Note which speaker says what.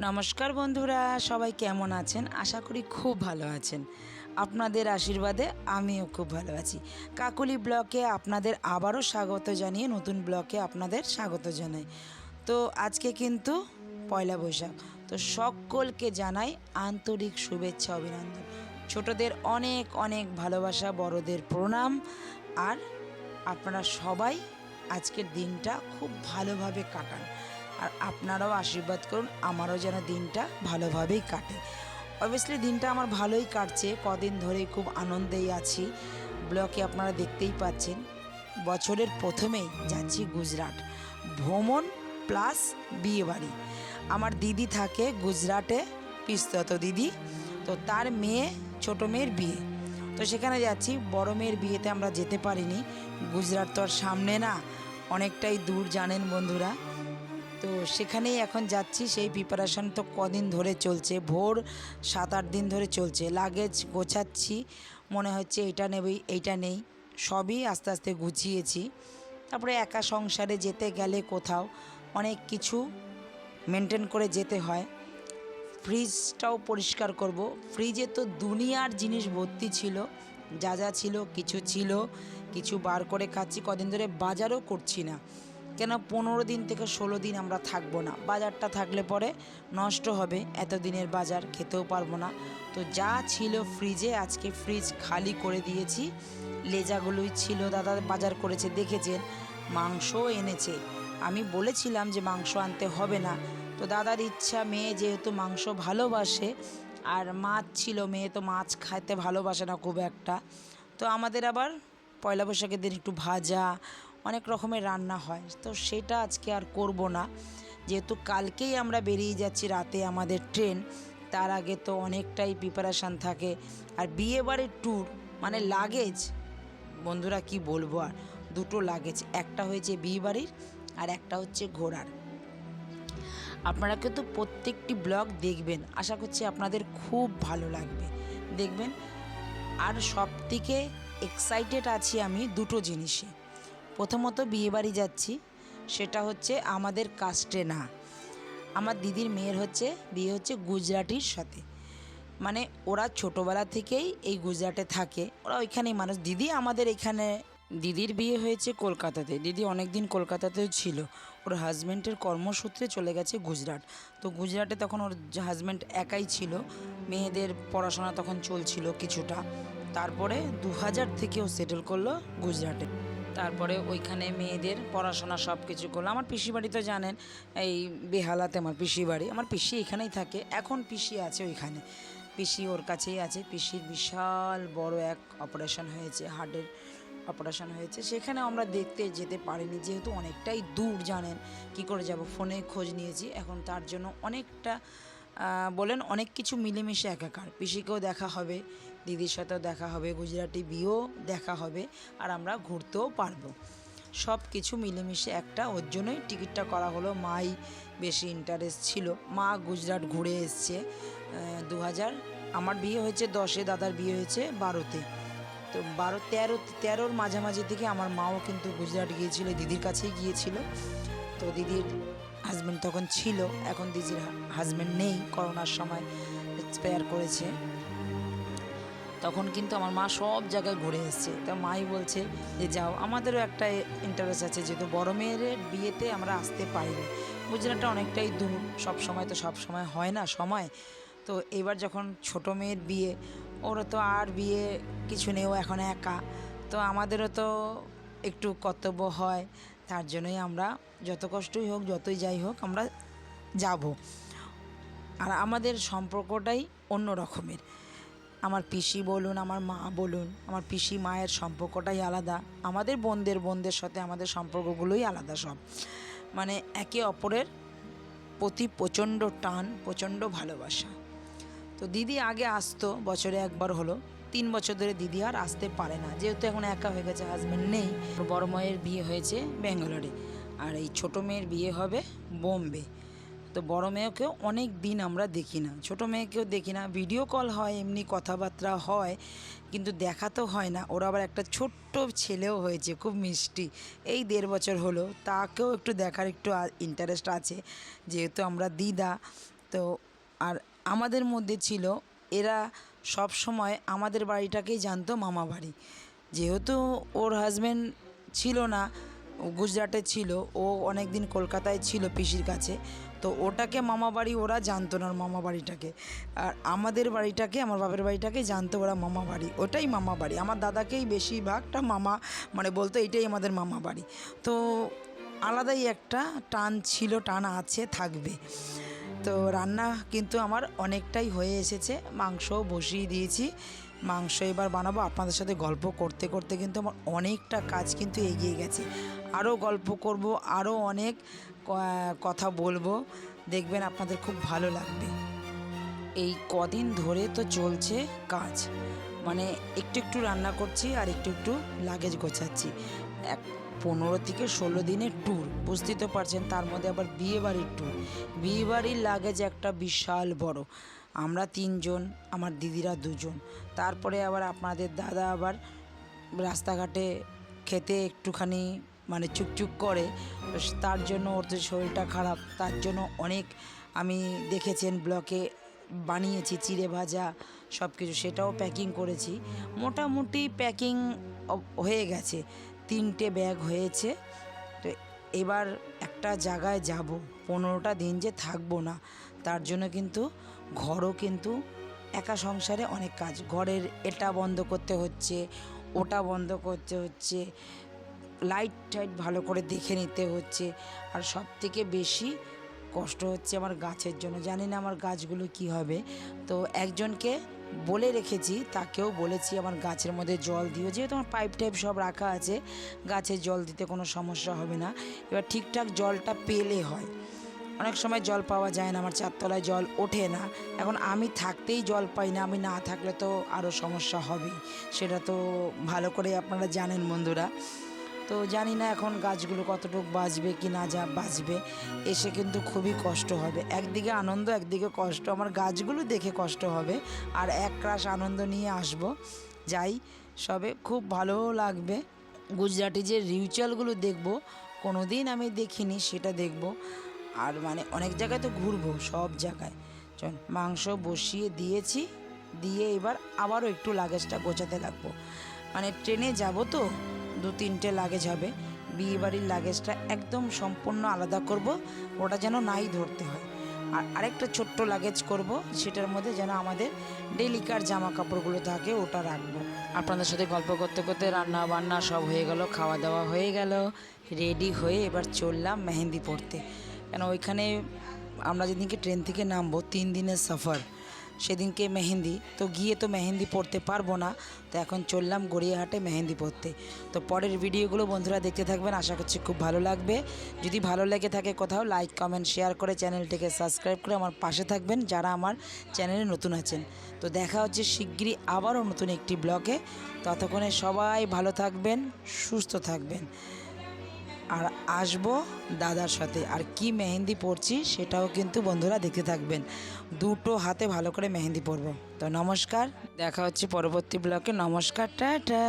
Speaker 1: নমস্কার বন্ধুরা, সবাই কেমন আছেন? আশা করি খুব ভালো আছেন। আপনাদের আশীর্বাদে আমিও খুব ভালো আছি। কাকুলি ব্লকে আপনাদের আবারও স্বাগত জানিয়ে, নতুন ব্লকে আপনাদের স্বাগত জানাই। তো আজকে কিন্তু পয়লা বৈশাখ। তো সকলকে জানাই আন্তরিক শুভেচ্ছা, অভিনন্দন। ছোটদের অনেক অনেক ভালোবাসা, বড়দের প্রণাম। আর আপনারা সবাই আজকের দিনটা খুব ভালোভাবে কাটান। আর আপনারাও আশীর্বাদ করুন, আমারও যেন দিনটা ভালোভাবেই কাটে। অবভিয়াসলি দিনটা আমার ভালোই কাটছে, কদিন ধরেই খুব আনন্দেই আছি। ব্লকে আপনারা দেখতেই পাচ্ছেন, বছরের প্রথমেই যাচ্ছি গুজরাট। ভ্রমণ প্লাস বিয়ে বাড়ি আমার দিদি থাকে গুজরাটে, পিস্তত দিদি। তো তার মেয়ে, ছোট মেয়ের বিয়ে। তো সেখানে যাচ্ছি, বড় মেয়ের বিয়েতে আমরা যেতে পারিনি। গুজরাট তো আর সামনে না, অনেকটাই দূর জানেন বন্ধুরা। তো সেখানেই এখন যাচ্ছি। সেই প্রিপারেশন তো কদিন ধরে চলছে। ভোর সাত আট দিন ধরে চলছে। লাগেজ গোছাচ্ছি। মনে হচ্ছে এইটা নেবই, এইটা নেই। সবই আস্তে আস্তে গুছিয়েছি। তারপরে একা সংসারে যেতে গেলে কোথাও অনেক কিছু মেনটেন করে যেতে হয়। ফ্রিজটাও পরিষ্কার করব। ফ্রিজে তো দুনিয়ার জিনিস ভর্তি ছিল। যা যা ছিল, কিছু ছিল, কিছু বার করে খাচ্ছি। কদিন ধরে বাজারও করছি না। কেন পনেরো দিন থেকে ষোলো দিন আমরা থাকব না? বাজারটা থাকলে পরে নষ্ট হবে। এত দিনের বাজার, খেতেও পারব না। তো যা ছিল ফ্রিজে আজকে ফ্রিজ খালি করে দিয়েছি। লেজাগুলোই ছিল, দাদা বাজার করেছে, দেখেছেন? মাংসও এনেছে। আমি বলেছিলাম যে মাংস আনতে হবে না। তো দাদার ইচ্ছা, মেয়ে যেহেতু মাংস ভালোবাসে, আর মাছ ছিল, মেয়ে তো মাছ খাইতে ভালোবাসে না খুব একটা। তো আমাদের আবার পয়লা বৈশাখের দিন একটু ভাজা অনেক রকমের রান্না হয়। তো সেটা আজকে আর করব না। যেহেতু কালকেই আমরা বেরিয়ে যাচ্ছি রাতে আমাদের ট্রেন, তার আগে তো অনেকটাই প্রিপারেশান থাকে। আর বিয়ে বাড়ির ট্যুর মানে লাগেজ বন্ধুরা কি বলব আর, দুটো লাগেজ একটা হয়েছে বিয়ে বাড়ির আর একটা হচ্ছে ঘোড়ার। আপনারা কিন্তু প্রত্যেকটি ব্লগ দেখবেন, আশা করছি আপনাদের খুব ভালো লাগবে। দেখবেন, আর সব থেকে এক্সাইটেড আছি আমি দুটো জিনিসে। প্রথমত বিয়েবাড়ি যাচ্ছি, সেটা হচ্ছে আমাদের কাস্টে না আমার দিদির মেয়ের হচ্ছে, বিয়ে হচ্ছে গুজরাটির সাথে। মানে ওরা ছোটোবেলা থেকেই এই গুজরাটে থাকে। ওরা ওইখানেই মানুষ। দিদি আমাদের এখানে, দিদির বিয়ে হয়েছে কলকাতাতে। দিদি অনেক দিন কলকাতাতেও ছিল। ওর হাজব্যান্ডের কর্মসূত্রে চলে গেছে গুজরাট। তো গুজরাটে তখন ওর হাজব্যান্ড একাই ছিল। মেয়েদের পড়াশোনা তখন চলছিল কিছুটা। তারপরে দু হাজার থেকে ও সেটেল করল গুজরাটে। তারপরে ওইখানে মেয়েদের পড়াশোনা সব কিছু করল। আমার পিসি বাড়ি তো জানেন, এই বেহালাতে আমার পিসি বাড়ি আমার পিসি এখানেই থাকে, এখন পিসি আছে ওইখানে। পিসি ওর কাছেই আছে, পিসির বিশাল বড় এক অপারেশন হয়েছে হার্টের অপারেশন হয়েছে, সেখানে আমরা দেখতে যেতে পারিনি, যেহেতু অনেকটাই দূর জানেন, কি করে যাব, ফোনে খোঁজ নিয়েছি, এখন তার জন্য অনেকটা বলেন অনেক কিছু মিলেমিশে একাকার, পিসিকেও দেখা হবে দিদির সাথেও দেখা হবে, গুজরাটি বিয়েও দেখা হবে আর আমরা ঘুরতেও পারব। সব কিছু মিলেমিশে একটা ওর জন্যই টিকিটটা করা হলো, মাই বেশি ইন্টারেস্ট ছিল। মা গুজরাট ঘুরে এসছে দু হাজার আমার বিয়ে হয়েছে দশে, দাদার বিয়ে হয়েছে বারোতে। তো বারো, তেরো, তেরোর মাঝামাঝি থেকে আমার মাও কিন্তু গুজরাট গিয়েছিল, দিদির কাছেই গিয়েছিল। তো দিদির হাজব্যান্ড তখন ছিল, এখন দিদির হাজব্যান্ড নেই, করোনার সময় এক্সপায়ার করেছে। তখন কিন্তু আমার মা সব জায়গায় ঘুরে এসেছে। তা মাই বলছে যে, যাও। আমাদেরও একটা ইন্টারেস্ট আছে, যেহেতু বড় মেয়ের বিয়েতে আমরা আসতে পারিনি গুজরাটটা অনেকটাই দূর। সব সময় তো সব সময় হয় না, সময়। তো এবার যখন ছোট মেয়ের বিয়ে, ওরও তো আর বিয়ে কিছু নেই, ও এখন একা। তো আমাদেরও তো একটু কর্তব্য হয়, তার জন্যই আমরা যত কষ্টই হোক, যতই যাই হোক, আমরা যাব। আর আমাদের সম্পর্কটাই অন্য রকমের। আমার পিসি বলুন, আমার মা বলুন, আমার পিসি মায়ের সম্পর্কটাই আলাদা। আমাদের বোনদের বোনদের সাথে আমাদের সম্পর্কগুলোই আলাদা সব। মানে একে অপরের প্রতি প্রচণ্ড টান, প্রচণ্ড ভালোবাসা। তো দিদি আগে আসতো, বছরে একবার হলো। তিন বছর ধরে দিদি আর আসতে পারে না। যেহেতু এখন একা হয়ে গেছে হাজব্যান্ড নেই। বড় মায়ের বিয়ে হয়েছে ব্যাঙ্গালোরে। আর এই ছোটো মেয়ের বিয়ে হবে বোম্বে। তো বড় মেয়েকেও অনেক দিন আমরা দেখি না। ছোটো মেয়েকেও দেখি না। ভিডিও কল হয়, এমনি কথাবার্তা হয়, কিন্তু দেখা তো হয় না। ওর আবার একটা ছোট্ট ছেলেও হয়েছে, খুব মিষ্টি। এই দেড় বছর হলো। তাকেও একটু দেখার একটু ইন্টারেস্ট আছে, যেহেতু আমরা দিদা। তো আর আমাদের মধ্যে ছিল, এরা সব সময় আমাদের বাড়িটাকেই জানতো মামা বাড়ি। যেহেতু ওর হাজব্যান্ড ছিল না গুজরাটে ছিল, ও অনেক দিন কলকাতায় ছিল পিসির কাছে। তো ওটাকে মামা বাড়ি ওরা জানতো না মামা বাড়িটাকে। আর আমাদের বাড়িটাকে, আমার বাপের বাড়িটাকে জানতো ওরা মামা বাড়ি। ওটাই মামা বাড়ি। আমার দাদাকেই বেশিরভাগটা মামা মানে বলতো এটাই আমাদের মামা বাড়ি। তো আলাদাই একটা টান ছিল, টান আছে, থাকবে। তো রান্না কিন্তু আমার অনেকটাই হয়ে এসেছে। মাংসও বসিয়ে দিয়েছি। মাংস এবার বানাবো। আপনাদের সাথে গল্প করতে করতে কিন্তু আমার অনেকটা কাজ কিন্তু এগিয়ে গেছে। আরও গল্প করব, আরও অনেক কথা বলব। দেখবেন আপনাদের খুব ভালো লাগবে। এই কদিন ধরে তো চলছে কাজ। মানে একটু একটু রান্না করছি আর একটু একটু লাগেজ গোছাচ্ছি। এক পনেরো থেকে ষোলো দিনের ট্যুর বুঝতেই তো পারছেন, তার মধ্যে আবার বিয়েবাড়ির ট্যুর বিয়েবাড়ির লাগেজ একটা বিশাল বড়। আমরা তিনজন, আমার দিদিরা দুজন। তারপরে আবার আপনাদের দাদা আবার রাস্তাঘাটে খেতে একটুখানি মানে চুকচুক করে। তার জন্য ওর শরীরটা খারাপ, তার জন্য অনেক আমি দেখেছেন ব্লকে বানিয়েছি চিড়ে ভাজা সব কিছু সেটাও প্যাকিং করেছি। মোটামুটি প্যাকিং হয়ে গেছে। তিনটে ব্যাগ হয়েছে। তো এবার একটা জায়গায় যাব। পনেরোটা দিন যে থাকব না, তার জন্য কিন্তু ঘরও কিন্তু একা সংসারে অনেক কাজ। ঘরের এটা বন্ধ করতে হচ্ছে, ওটা বন্ধ করতে হচ্ছে। লাইট টাইট ভালো করে দেখে নিতে হচ্ছে। আর সব থেকে বেশি কষ্ট হচ্ছে আমার গাছের জন্য। জানি না আমার গাছগুলো কি হবে। তো একজনকে বলে রেখেছি, তাকেও বলেছি আমার গাছের মধ্যে জল দিও। যেহেতু আমার পাইপ টাইপ সব রাখা আছে, গাছে জল দিতে কোনো সমস্যা হবে না। এবার ঠিকঠাক জলটা পেলে হয়। অনেক সময় জল পাওয়া যায় না, আমার চারতলায় জল ওঠে না। এখন আমি থাকতেই জল পাই না, আমি না থাকলে তো আরও সমস্যা হবেই। সেটা তো ভালো করে আপনারা জানেন বন্ধুরা। তো জানি না এখন গাছগুলো কতটুকু বাঁচবে কি না যা বাঁচবে। এসে কিন্তু খুবই কষ্ট হবে। একদিকে আনন্দ, একদিকে কষ্ট। আমার গাছগুলো দেখে কষ্ট হবে। আর এক রাশ আনন্দ নিয়ে আসব। যাই, সবে খুব ভালোও লাগবে। গুজরাটি যে রিচুয়ালগুলো দেখব কোনো দিন আমি দেখিনি, সেটা দেখব। আর মানে অনেক জায়গায় তো ঘুরবো, সব জায়গায়। চল, মাংস বসিয়ে দিয়েছি। দিয়ে এবার আবারও একটু লাগেজটা গোছাতে লাগবো। মানে ট্রেনে যাব তো? দু তিনটে লাগেজ হবে। বিয়ে বাড়ির লাগেজটা একদম সম্পূর্ণ আলাদা করব, ওটা যেন নাই ধরতে হয়। আর আরেকটা ছোট্ট লাগেজ করব, সেটার মধ্যে যেন আমাদের ডেলিকার জামা কাপড়গুলো থাকে, ওটা রাখব। আপনাদের সাথে গল্প করতে করতে রান্না বান্না সব হয়ে গেল খাওয়া দাওয়া হয়ে গেল রেডি হয়ে এবার চললাম মেহেন্দি পড়তে কেন ওইখানে আমরা যেদিনকে ট্রেন থেকে নামবো, তিন দিনের সফর। সেদিনকে মেহেন্দি। তো গিয়ে তো মেহেন্দি পড়তে পারব না। তো এখন চললাম গড়িয়াহাটে মেহেন্দি পড়তে। তো পরের ভিডিওগুলো বন্ধুরা দেখতে থাকবেন, আশা করছি খুব ভালো লাগবে। যদি ভালো লেগে থাকে কোথাও লাইক কমেন্ট শেয়ার করে চ্যানেলটিকে সাবস্ক্রাইব করে আমার পাশে থাকবেন, যারা আমার চ্যানেলে নতুন আছেন। তো দেখা হচ্ছে শিগগিরই আবারও নতুন একটি ব্লগে। ততক্ষণে সবাই ভালো থাকবেন, সুস্থ থাকবেন। আর আসব দাদার সাথে। আর কি মেহেন্দি পরছি সেটাও কিন্তু বন্ধুরা দেখতে থাকবেন। দুটো হাতে ভালো করে মেহেন্দি পরব। তো নমস্কার, দেখা হচ্ছে পরবর্তী ব্লকে। নমস্কার, টাটা।